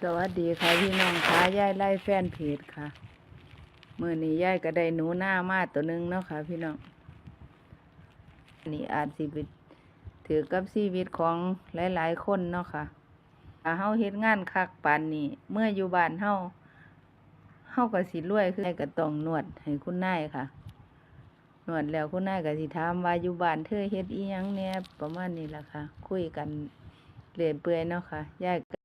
สวัสดีค่ะพี่น้องค่ะยายไล่แฟนเพจค่ะมื่อนี้ยายก็ได้หนูหน้ามาตัวหนึงเนาะค่ะ พี่น้องนี่อาจสิไปถือกับชีวิตของหลาย ๆ คนเนาะค่ะถ้าเฮาเฮ็ดงานคักปานนี้เมื่ออยู่บ้านเฮาเฮาก็สิรวยคือก็ต้องนวดให้คุณนายค่ะ นวดแล้วคุณนายก็สิถามว่าอยู่บ้านเธอเฮ็ดอีหยังแหน่ประมาณนี้ล่ะค่ะ คุยกันเรื่อยเปื่อยเนาะค่ะยายก็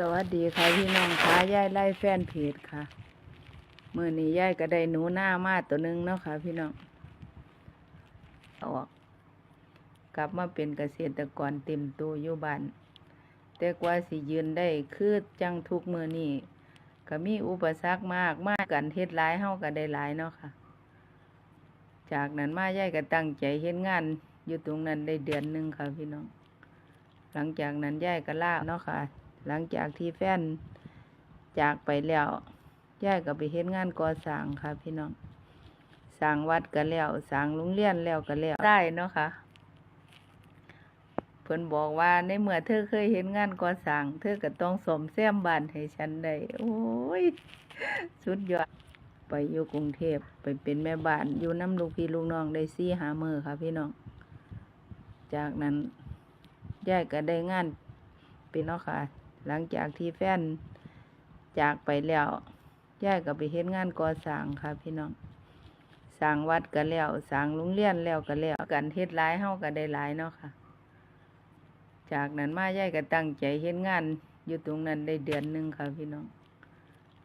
สวัสดีค่ะพี่น้องค่ะยายไล่แฟนเพจค่ะมื่อนี้ยายก็ได้หนูหน้ามาตัวหนึงเนาะค่ะ พี่น้องออก กลับมาเป็นเกษตรกรเต็มตัวอยู่บ้านแต่กว่าสิยืนได้คือจังทุกมือนี้ก็มีอุปสรรคมากมากกันเฮ็ดหลายเฮาก็ได้หลายเนาะค่ะ จากนั้นมายายก็ตั้งใจเฮ็ดงาน อยู่ตรงนั้นได้เดือนหนึงค่ะพี่น้อง หลังจากนั้นยายก็ลาเนาะค่ะ หลังจากที่แฟนจากไปแล้วยายก็ไปเฮ็ดงานก่อสร้างค่ะ พี่น้องสร้างวัดก็แล้วสร้างโรงเรียนแล้วก็แล้วได้เนาะค่ะเพิ่นบอกว่าในเมื่อเธอเคยเห็นงานก่อสร้างเธอก็ต้องสมแซมบ้านให้ฉันได้โอ้ยสุดยอดไปอยู่กรุงเทพไปเป็นแม่บ้านอยู่น้ำลูกพี่ลูกน้องได้ซี่หามือค่ะ พี่น้องจากนั้นยายก็ได้งานเป็นเนาะค่ะ หลังจากที่แฟนจากไปแล้วยายก็ไปเฮ็ดงานก่อสร้างค่ะพี่น้องสร้างวัดก็แล้วสร้างโรงเรียนแล้วก็แล้วกันเฮ็ดหลายเฮาก็ได้หลายเนาะค่ะ จากนั้นมายายก็ตั้งใจเฮ็ดงานอยู่ตรงนั้นได้เดือนหนึ่งค่ะพี่น้อง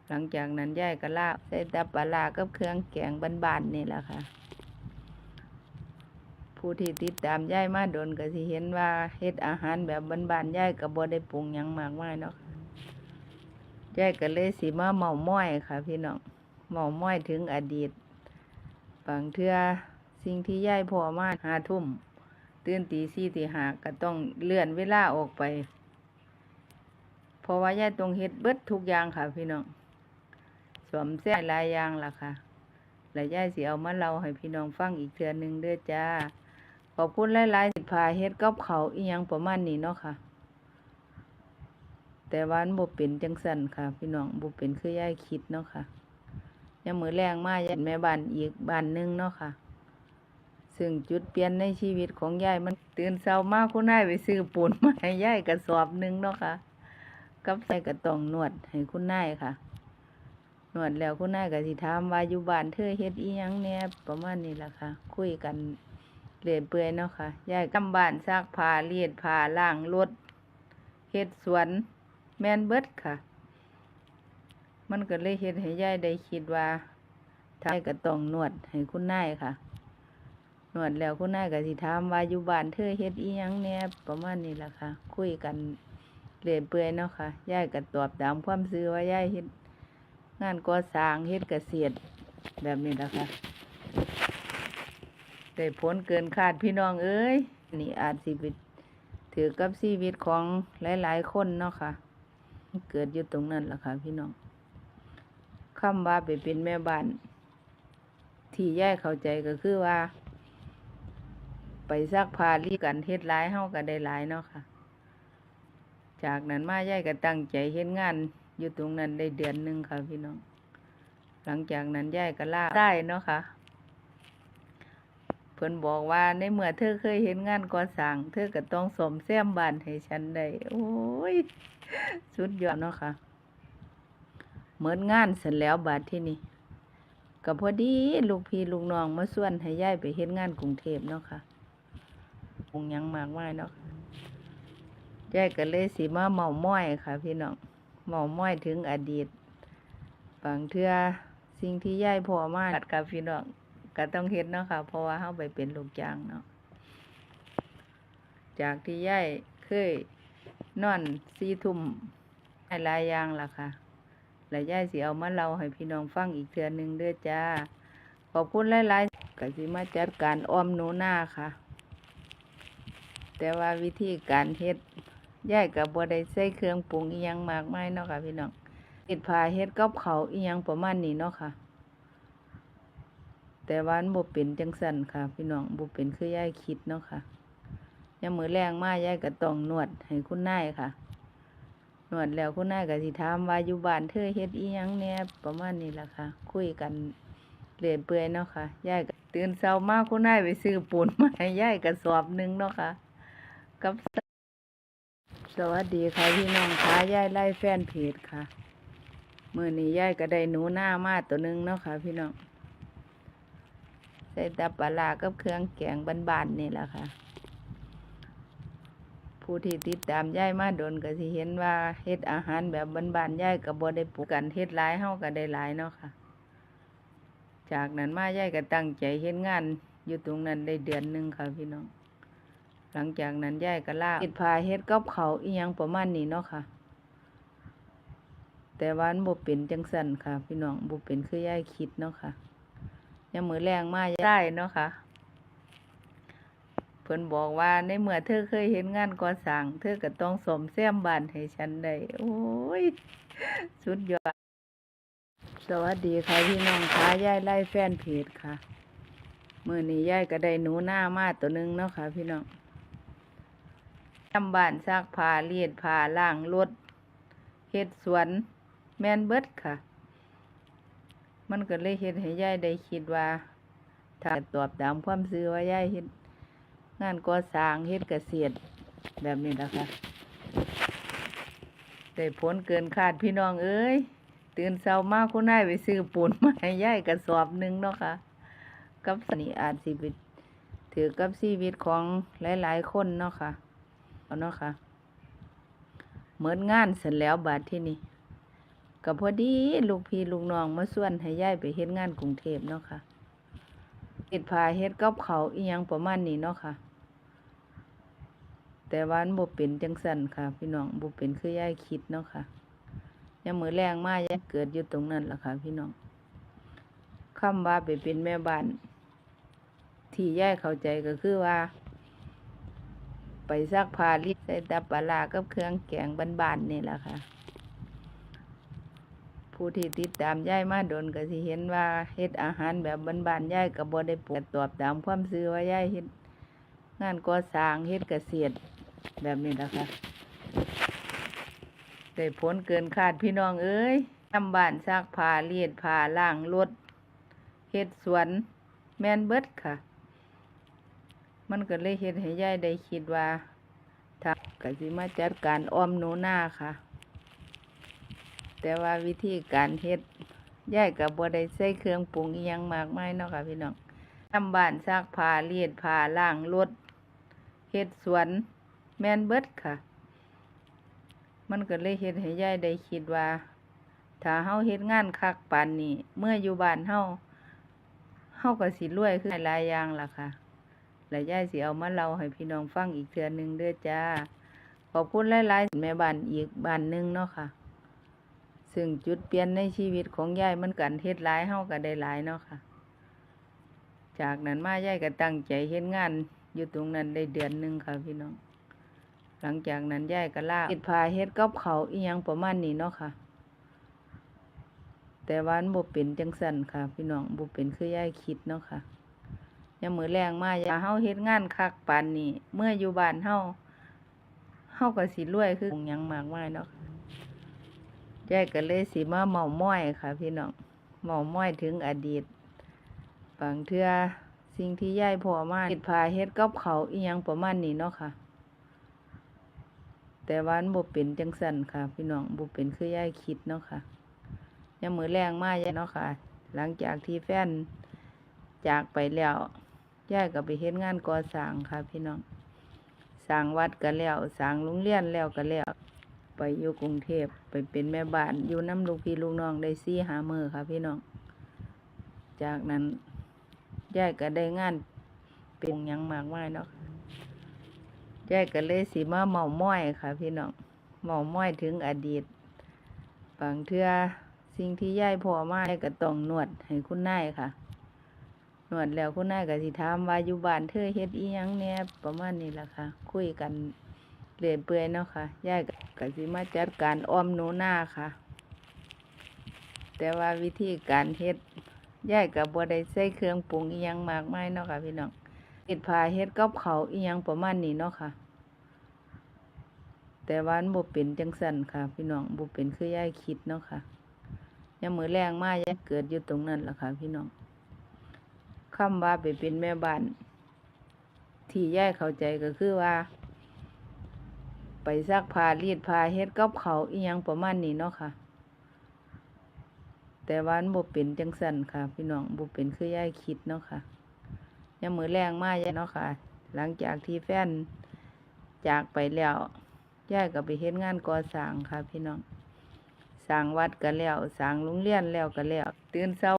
หลังจากนั้นยายก็ลาใส่แตปลาร้ากับเครื่องแกงบ้านๆนี่แหละค่ะ ผู้ที่ติดตามยายมาโดนก็สิเห็นว่าเฮ็ดอาหารแบบบ้านๆยายก็บ่ได้ปรุงหยังมากมายเนาะค่ะยายก็เลยสิมาเมาม้อยค่ะ พี่น้องเมาม้อยถึงอดีตบางเทื่อสิ่งที่ยายพอมาหาทุ่มตื่นตีสี่ตีหาก็ต้องเลื่อนเวลาออกไป เพราะว่ายายต้องเฮ็ดเบิดทุกอย่างค่ะ พี่น้องสวมแซ่หลายยางล่ะค่ะแล้วยายสิเอามาเล่าให้พี่น้องฟังอีกเทื่อหนึงเด้อจ้า ขอบคุณหลายๆสิพาเฮ็ดกับเขาอีหยังประมาณนี้เนาะค่ะ แต่ว่ามันบ่เป็นจังซั่นค่ะ พี่น้องบ่เป็นคือยายคิดเนาะค่ะยามมื้อแรงมายายเป็นแม่บ้านอีกบ้านหนึงเนาะค่ะ ซึ่งจุดเปลี่ยนในชีวิตของยายมันตื่นเช้ามากคุณนายไปซื้อปูนมาให้ยายกระสอบหนึงเนาะค่ะกับใส่ก็ต้องนวดให้คุณนายค่ะนวดแล้วคุณนายก็สิถามว่าอยู่บ้านเธอเฮ็ดอีหยังแหน่ประมาณนี้ล่ะค่ะ คุยกัน เรื่อยเปื่อยเนาะค่ะยายกำบ้านซักผ้าเลียดผ้าล้างรถเฮ็ดสวน แมนเบิดค่ะ มันก็เลยเฮ็ดให้ยายได้คิดว่าท้ายก็ต้องนวดให้คุณนายค่ะนวดแล้วคุณนายก็สิถามว่าอยู่บ้านเธอเฮ็ดอีหยังแหน่ประมาณนี้ล่ะค่ะ คุยกันเรื่อยเปื่อยเนาะค่ะยายก็ตอบตามความซื่อว่ายายเฮ็ดงานก่อสร้างเฮ็ดเกษตรแบบนี้ล่ะค่ะ ได้ผลเกินคาดพี่น้องเอ้ยนี่อาจสิไปถือกับชีวิตของหลาย ๆ คนเนาะค่ะ เกิดอยู่ตรงนั้นล่ะค่ะ พี่น้องคำว่าไปเป็นแม่บ้าน ที่ย่ายเข้าใจก็คือว่า ไปซักผ้ารีกันเฮ็ดหลายเฮาก็ได้หลายเนาะค่ะ จากนั้นมาย่ายก็ตั้งใจเฮ็ดงานอยู่ตรงนั้นได้เดือนหนึ่งค่ะ พี่น้อง หลังจากนั้นย่ายก็ลาได้เนาะค่ะ พิ่นบอกว่าในเมื่อเธอเคยเห็นงานก่อสร้างเธอก็ต้องสมแซมบ้านให้ฉันได้โอ้ยสุดยอดเนาะค่ะเหมือนงานเสร็จแล้วบาดที่นี่ก็พอดีลูกพี่ลูกน้องมาส่วนให้ย้ายไปเฮ็ดงานกรุงเทพเนาะค่ะคงยังมากมายเนาะยายก็เลยสิมาเมาม้อยค่ะ พี่น้องเมาม้อยถึงอดีต บางเทื่อสิ่งที่ยายพอมากัดกับพี่น้อง ก็ต้องเฮ็ดเนาะค่ะ เพราะว่าเฮาไปเป็นลูกจ้างเนาะ จากที่ย่ายเคยนอนสี่ทุ่มหลายอย่างล่ะค่ะแล้วยายสิเอามาเล่าให้พี่น้องฟังอีกเทื่อหนึ่งเด้อจ้า ขอบคุณหลายๆก็สิมาจัดการอ้อมหนูหน้าค่ะ แต่ว่าวิธีการเฮ็ดย่ายก็บ่ได้ใส่เครื่องปรุงอียังมากมายเนาะค่ะพี่น้องเฮ็ดผ้าเฮ็ดกับเขาอียังประมาณนี้เนาะค่ะ แต่ว่ามันบ่เป็นจังซั่นค่ะ พี่น้องบ่เป็นคือยายคิดเนาะค่ะยามมือแรงมากยายก็ต้องนวดให้คุณนายค่ะ นวดแล้วคุณนายก็สิถามว่าอยู่บ้านเธอเฮ็ดอีหยังแหน่ประมาณนี้ล่ะค่ะ คุยกันเรื่อยเปื่อยเนาะค่ะยายก็ตื่นเช้ามาคุณนายไปซื้อปูนมาให้ยายกระสอบหนึงเนาะค่ะ กับสวัสดีค่ะพี่น้องค่ะยายไล่แฟนเพจค่ะ มื้อนี้ยายก็ได้หนูหน้ามาตัวหนึงเนาะค่ะ พี่น้อง ใส่ตับปลาร้ากับเครื่องแกงบ้านๆนี่แหละค่ะ ผู้ที่ติดตามยายมาโดนก็สิเห็นว่าเฮ็ดอาหารแบบบ้านๆยายก็บ่ได้ปลูกกันเฮ็ดหลายเฮาก็ได้หลายเนาะค่ะ จากนั้นมายายก็ตั้งใจเฮ็ดงานอยู่ตรงนั้นได้เดือนหนึ่งค่ะพี่น้อง หลังจากนั้นยายก็ลาเฮ็ดพาเฮ็ดกับเขาอีหยังประมาณนี้เนาะค่ะ แต่ว่ามันบ่เป็นจังซั่นค่ะ พี่น้องบ่เป็นคือยายคิดเนาะค่ะ ยามมือแรงมายาได้เนาะค่ะ เพิ่นบอกว่าในเมื่อเธอเคยเห็นงานก่อสร้างเธอก็ต้องสมแซมบ้านให้ฉันได้ โอ้ย สุดยอด สวัสดีค่ะพี่น้องค่ะยายไล่แฟนเพจค่ะมื้อนี้ยายก็ได้หนูหน้ามาตัวหนึงเนาะค่ะ พี่น้องทำบ้านซักผ้าเลียดผ้าล้างรถเฮ็ดสวน แมนเบิดค่ะ มันก็เลยเฮ็ดให้ยายได้คิดว่า ถ้าตอบตามความซื่อว่ายายเฮ็ดงานก่อสร้างเฮ็ดเกษตรแบบนี้ล่ะคะได้ผลเกินคาดพี่น้องเอ้ยตื่นเช้ามาคุณนายไปซื้อปูนมาให้ยายกระสอบหนึ่งเนาะค่ะกับสนิอาจสิบถือกับชีวิตของหลาย ๆ คนเนาะค่ะเอาเนาะค่ะเหมือนงานเสร็จแล้วบาดที่นี่ ก็พอดีลูกพี่ลูกน้องมาส่วนให้ยายไปเฮ็ดงานกรุงเทพเนาะค่ะเฮ็ดพาเฮ็ดกับเขาอีหยังประมาณนี้เนาะค่ะ แต่ว่ามันบ่เป็นจังซั่นค่ะ พี่น้องบ่เป็นคือยายคิดเนาะค่ะยามมื้อแรงมากยายเกิดอยู่ตรงนั้นล่ะค่ะ พี่น้องคำว่าไปเป็นแม่บ้านที่ยายเข้าใจก็คือว่า ไปซักผ้ารีดใส่ตับปลากับเครื่องแกงบ้านๆนี่แหละค่ะ ผู้ที่ติดตามยายมาโดนก็สิเห็นว่าเฮ็ดอาหารแบบบ้านๆยายก็บ่ได้ปลูกตอบตามความซื่อว่ายายเฮ็ดงานก่อสร้างเฮ็ดเกษตรแบบนี้ล่ะคะได้ผลเกินคาดพี่น้องเอ้ยทำบ้านซักผ้าเลียดผ้าล้างรถเฮ็ดสวนแมนเบิดค่ะ มันก็เลยเฮ็ดให้ยายได้คิดว่าถ้ากสิมาจัดการอ้อมหนูนาค่ะ แต่ว่าวิธีการเฮ็ดยายก็บ่ได้ใส่เครื่องปรุงอียังมากมายเนาะค่ะพี่น้องทำบ้านซักผ้าเลียดผ้าล้างรถเฮ็ดสวนแมนเบิดค่ะ มันก็เลยเฮ็ดให้ยายได้คิดว่า ถ้าเฮาเฮ็ดงานคักปานนี้เมื่ออยู่บ้านเฮาเฮาก็สิรวยขึ้นหลายอย่างล่ะค่ะแล้วยายสิเอามาเล่าให้พี่น้องฟังอีกเทื่อนึงเด้อจ้าขอบคุณหลายๆแม่บ้านอีกบ้านนึงเนาะค่ะ ซึ่งจุดเปลี่ยนในชีวิตของยายมันกันเฮ็ดหลายเฮาก็ได้หลายเนาะค่ะ จากนั้นมายายก็ตั้งใจเฮ็ดงาน อยู่ตรงนั้นได้เดือนหนึงค่ะพี่น้อง หลังจากนั้นยายก็ลาเฮ็ดพาเฮ็ดกับเขาอีหยังประมาณนี้เนาะค่ะ แต่ว่ามันบ่เป็นจังซั่นค่ะ พี่น้องบ่เป็นคือยายคิดเนาะค่ะยามมื้อแรงมายาเฮาเฮ็ดงานคักปานนี้ เมื่ออยู่บ้านเฮาเฮาก็สิรวยคือหยังมากมายเนาะ ยายก็เลยสิมาเมาม้อยค่ะ พี่น้องเมาม้อยถึงอดีตบางเทื่อสิ่งที่ยายพ่อมาเฮ็ดพาเฮ็ดกับเขาอีหยังประมาณนี้เนาะค่ะ แต่วันบ่เป็นจังซั่นค่ะ พี่น้องบ่เป็นคือยายคิดเนาะค่ะยามมื้อแรงมากยายเนาะค่ะ หลังจากที่แฟนจากไปแล้วยายก็ไปเฮ็ดงานก่อสร้างค่ะ พี่น้องสร้างวัดก็แล้วสร้างโรงเรียนแล้วก็แล้ว ไปอยู่กรุงเทพไปเป็นแม่บ้านอยู่น้ำลูกพี่ลูกน้องได้สี่หามือค่ะพี่น้อง จากนั้นยายก็ได้งานเป็นยังมากมายเนาะยายก็เลยสิมาเมาม้อยค่ะ พี่น้องเมาม้อยถึงอดีตบางเทื่อสิ่งที่ยายพอมายายก็ต้องนวดให้คุณนายค่ะนวดแล้วคุณนายก็สิถามว่าอยู่บ้านเธอเฮ็ดอีหยังแหน่ประมาณนี้ล่ะค่ะ คุยกัน เรื่อยเปื่อยเนาะค่ะยายก็สิมาจัดการอ้อมหนูหน้าค่ะ แต่ว่าวิธีการเฮ็ดยายก็บ่ได้ใส่เครื่องปรุงอียังมากมายเนาะค่ะพี่น้องเฮ็ดพาเฮ็ดกับเขาอียังประมาณนี้เนาะค่ะ แต่ว่ามันบ่เป็นจังซั่นค่ะ พี่น้องบ่เป็นคือยายคิดเนาะค่ะยามมื้อแรงมากยายเกิดอยู่ตรงนั้นละค่ะ พี่น้องคำว่าไปเป็นแม่บ้านที่ยายเข้าใจก็คือว่า ไปซักผ้ารีดผ้าเฮ็ดกับเขาอียังประมาณนี้เนาะค่ะ แต่วันบ่เป็นจังซั่นค่ะ พี่น้องบ่เป็นคือยายคิดเนาะค่ะยามมื้อแรงมากยายเนาะค่ะ หลังจากที่แฟนจากไปแล้วยายก็ไปเฮ็ดงานก่อสร้างค่ะ พี่น้องสร้างวัดก็แล้วสร้างโรงเรียนแล้วก็แล้วตื่นเช้า